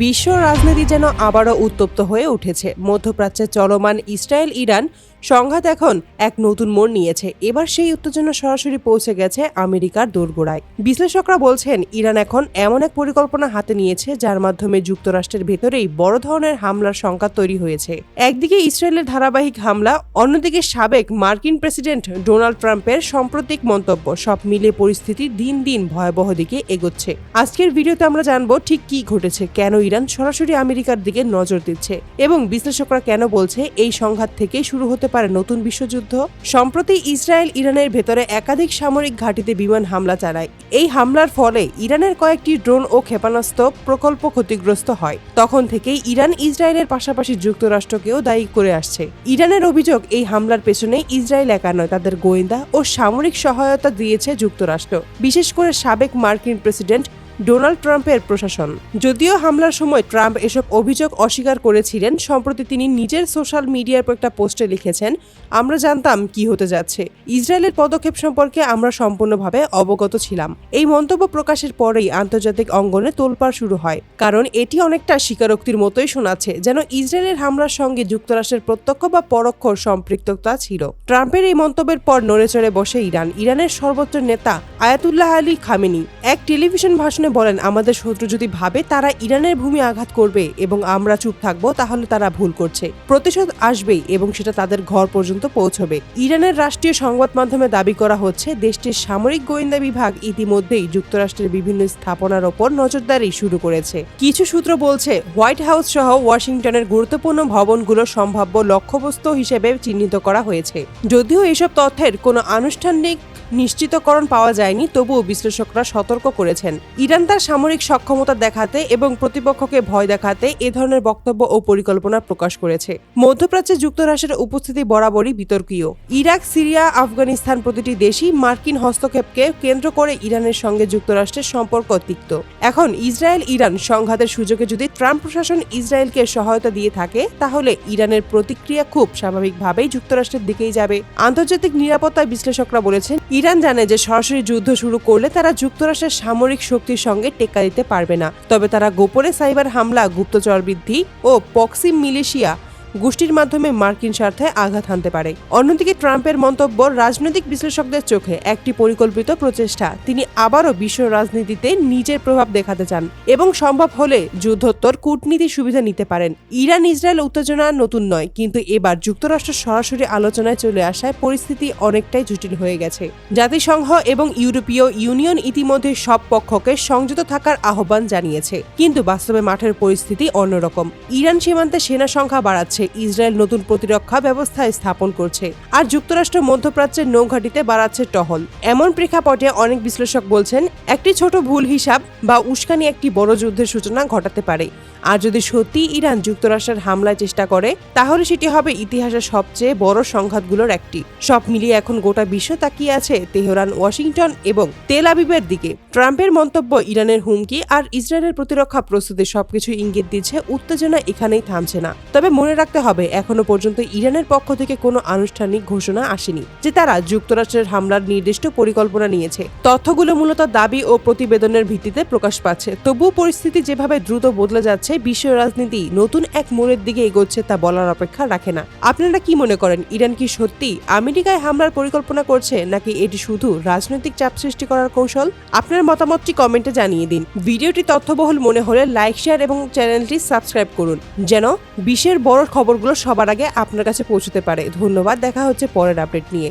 বিশ্ব রাজনীতি যেন আবারও উত্তপ্ত হয়ে উঠেছে। মধ্যপ্রাচ্যে চলমান ইসরায়েল ইরান সংঘাত এখন এক নতুন মোড় নিয়েছে। এবার সেই উত্তেজনা সরাসরি পৌঁছে গেছে আমেরিকার দোরগোড়ায়। বিশ্লেষকরা বলছেন, ইরান এখন এমন এক পরিকল্পনা হাতে নিয়েছে যার মাধ্যমে যুক্তরাষ্ট্রের ভেতরেই বড় ধরনের হামলার সংখ্যা তৈরি হয়েছে। একদিকে ইসরায়েলের ধারাবাহিক হামলা, অন্যদিকে সাবেক মার্কিন প্রেসিডেন্ট ডোনাল্ড ট্রাম্পের সাম্প্রতিক মন্তব্য। সব মিলে পরিস্থিতি দিন দিন ভয়াবহ দিকে এগোচ্ছে। আজকের ভিডিওতে আমরা জানব ঠিক কি ঘটেছে, কেন ইরান সরাসরি আমেরিকার দিকে নজর দিচ্ছে এবং বিশ্লেষকরা কেন বলছে এই সংঘাত থেকে শুরু হতে পারে নতুন বিশ্বযুদ্ধ। সম্প্রতি ইসরায়েল ইরানের ভেতরে একাধিক সামরিক ঘাঁটিতে বিমান হামলা চালায়। এই হামলার ফলে ইরানের কয়েকটি ড্রোন ও ক্ষেপণাস্ত্র প্রকল্প ক্ষতিগ্রস্ত হয়। তখন থেকেই ইরান ইসরায়েলের পাশাপাশি যুক্তরাষ্ট্রকেও দায়ী করে আসছে। ইরানের অভিযোগ, এই হামলার পেছনে ইসরায়েল একা নয়, তাদের গোয়েন্দা ও সামরিক সহায়তা দিয়েছে যুক্তরাষ্ট্র। বিশেষ করে সাবেক মার্কিন প্রেসিডেন্ট ডোনাল্ড ট্রাম্পের প্রশাসন। যদিও হামলার সময় ট্রাম্প এসব অভিযোগ অস্বীকার করেছিলেন, সম্প্রতি তিনি নিজের সোশ্যাল মিডিয়ার পর একটা পোস্টে লিখেছেন, আমরা জানতাম কি হতে যাচ্ছে। ইসরায়েলের পদক্ষেপ সম্পর্কে আমরা সম্পূর্ণভাবে অবগত ছিলাম। এই মন্তব্য প্রকাশের পরেই আন্তর্জাতিক অঙ্গনে তোলপাড় শুরু হয়, কারণ এটি অনেকটা স্বীকারোক্তির মতোই শোনাচ্ছে, যেন ইসরায়েলের হামলার সঙ্গে যুক্তরাষ্ট্রের প্রত্যক্ষ বা পরোক্ষ সম্পৃক্ততা ছিল। ট্রাম্পের এই মন্তব্যের পর নড়েচড়ে বসে ইরান, ইরানের সর্বোচ্চ নেতা আয়াতুল্লাহ আলী খামেনি। এক টেলিভিশন ভাষণে বলেন, আমাদের শত্রু যদি ভাবে, তারা ইরানের ভূমি আঘাত করবে এবং আমরা চুপ থাকব, তাহলে তারা ভুল করছে। প্রতিশোধ আসবেই এবং সেটা তাদের ঘর পর্যন্ত পৌঁছবে। ইরানের রাষ্ট্রীয় সংবাদ মাধ্যমে দাবি করা হচ্ছে, দেশটির সামরিক গোয়েন্দা বিভাগ ইতিমধ্যেই যুক্তরাষ্ট্রের বিভিন্ন স্থাপনার ওপর নজরদারি শুরু করেছে। কিছু সূত্র বলছে, হোয়াইট হাউস সহ ওয়াশিংটনের গুরুত্বপূর্ণ ভবনগুলো সম্ভাব্য লক্ষ্যবস্তু হিসেবে চিহ্নিত করা হয়েছে। যদিও এসব তথ্যের কোনো আনুষ্ঠানিক নিশ্চিতকরণ পাওয়া যায়নি, তবুও বিশ্লেষকরা সতর্ক করেছেন। ইরান তার সামরিক সক্ষমতা দেখাতে এবং প্রতিপক্ষকে ভয় দেখাতে এ ধরনের বক্তব্য ও পরিকল্পনা প্রকাশ করেছে। মধ্যপ্রাচ্যে যুক্তরাষ্ট্রের উপস্থিতি বরাবরই বিতর্কীয়। ইরাক, সিরিয়া, আফগানিস্তান প্রতিটি দেশই মার্কিন হস্তক্ষেপকে কেন্দ্র করে ইরানের সঙ্গে যুক্তরাষ্ট্রের সম্পর্ক তিক্ত। এখন ইসরায়েল ইরান সংঘাতের সুযোগে যদি ট্রাম্প প্রশাসন ইসরায়েলকে সহায়তা দিয়ে থাকে, তাহলে ইরানের প্রতিক্রিয়া খুব স্বাভাবিকভাবেই যুক্তরাষ্ট্রের দিকেই যাবে। আন্তর্জাতিক নিরাপত্তা বিশ্লেষকরা বলেছেন, ইরান জানে যে সরাসরি যুদ্ধ শুরু করলে তারা যুক্তরাষ্ট্রের সামরিক শক্তির সঙ্গে টেক্কা দিতে পারবে না। তবে তারা গোপনে সাইবার হামলা, গুপ্তচর বৃদ্ধি ও পক্সিম মিলেশিয়া গোষ্ঠীর মাধ্যমে মার্কিন স্বার্থে আঘাত হানতে পারে। অন্যদিকে ট্রাম্পের মন্তব্য, রাজনৈতিক বিশ্লেষকদের চোখে একটি পরিকল্পিত প্রচেষ্টা। তিনি আবারও বিশ্ব রাজনীতিতে নিজের প্রভাব দেখাতে চান এবং সম্ভব হলে যুদ্ধোত্তর কূটনীতির সুবিধা নিতে পারেন। ইরান ইসরায়েল উত্তেজনা নতুন নয়, কিন্তু এবার যুক্তরাষ্ট্র সরাসরি আলোচনায় চলে আসায় পরিস্থিতি অনেকটাই জটিল হয়ে গেছে। জাতিসংঘ এবং ইউরোপীয় ইউনিয়ন ইতিমধ্যে সব পক্ষকে সংযত থাকার আহ্বান জানিয়েছে, কিন্তু বাস্তবে মাঠের পরিস্থিতি অন্যরকম। ইরান সীমান্তে সেনা সংখ্যা বাড়াচ্ছে ইসরায়েল নতুন প্রতিরক্ষা ব্যবস্থা স্থাপন করছে আর যুক্তরাষ্ট্র মধ্যপ্রাচ্যের নৌঘাটিতে বাড়াচ্ছে টহল। এমন প্রেক্ষাপটে অনেক বিশ্লেষক বলছেন, একটি ছোট ভুল হিসাব বা উস্কানি একটি বড় যুদ্ধের সূচনা ঘটাতে পারে। আর যদি সত্যি ইরান যুক্তরাষ্ট্রের হামলায় চেষ্টা করে, তাহলে সেটি হবে ইতিহাসের সবচেয়ে বড় সংঘাতগুলোর একটি। সব মিলিয়ে এখন গোটা বিশ্ব তাকিয়ে আছে তেহরান, ওয়াশিংটন এবং তেল আবিবের দিকে। ট্রাম্পের মন্তব্য ইরানের হুমকি আর ইসরায়েলের প্রতিরক্ষা প্রস্তুতি সবকিছু ইঙ্গিত দিচ্ছে, উত্তেজনা এখানেই থামছে না। তবে মনে রাখতে হবে। এখনও পর্যন্ত ইরানের পক্ষ থেকে কোনো আনুষ্ঠানিক ঘোষণা আসেনি যে তারা যুক্তরাষ্ট্রের হামলার নির্দিষ্ট পরিকল্পনা নিয়েছে। তথ্যগুলো মূলত দাবি ও প্রতিবেদনের ভিত্তিতে প্রকাশ পাচ্ছে। তবুও পরিস্থিতি যেভাবে দ্রুত বদলে যাচ্ছে বিশ্ব রাজনীতি নতুন এক মোড়ের দিকে এগোচ্ছে তা বলার অপেক্ষা রাখে না। আপনারা কি মনে করেন, ইরান কি সত্যি আমেরিকায় হামলার পরিকল্পনা করছে, নাকি এটি শুধু রাজনৈতিক চাপ সৃষ্টি করার কৌশল? আপনার মতামতটি কমেন্টে জানিয়ে দিন। ভিডিওটি তথ্যবহুল মনে হলে লাইক, শেয়ার এবং চ্যানেলটি সাবস্ক্রাইব করুন। যেন বিশ্বের বড় খবরগুলো সবার আগে আপনার কাছে পৌঁছতে পারে। ধন্যবাদ দেখা হচ্ছে পরের আপডেট নিয়ে।